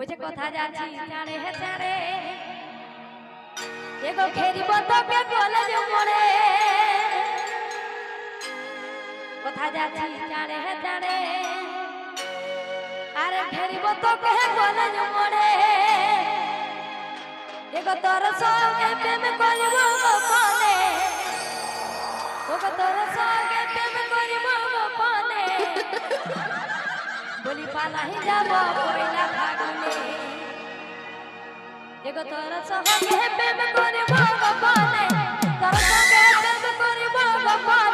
বুঝে কথা যাচ্ছি জানে হে জানে। এগো ঘেরিব তোকে কলেজ মোড়ে কথা যাচ্ছি জানে হে জানে। আরে ঘেরিব তোকে কলেজ মোড়ে এগো তোর সঙ্গে প্রেম করিব গোপনে ওগো তোর সঙ্গে প্রেম করিব গোপনে বলি, পালাই যাব পয়লা ফাগুনে দেখো তোর সঙ্গে প্রেম করব গোপালে তোর সঙ্গে প্রেম করব গোপালে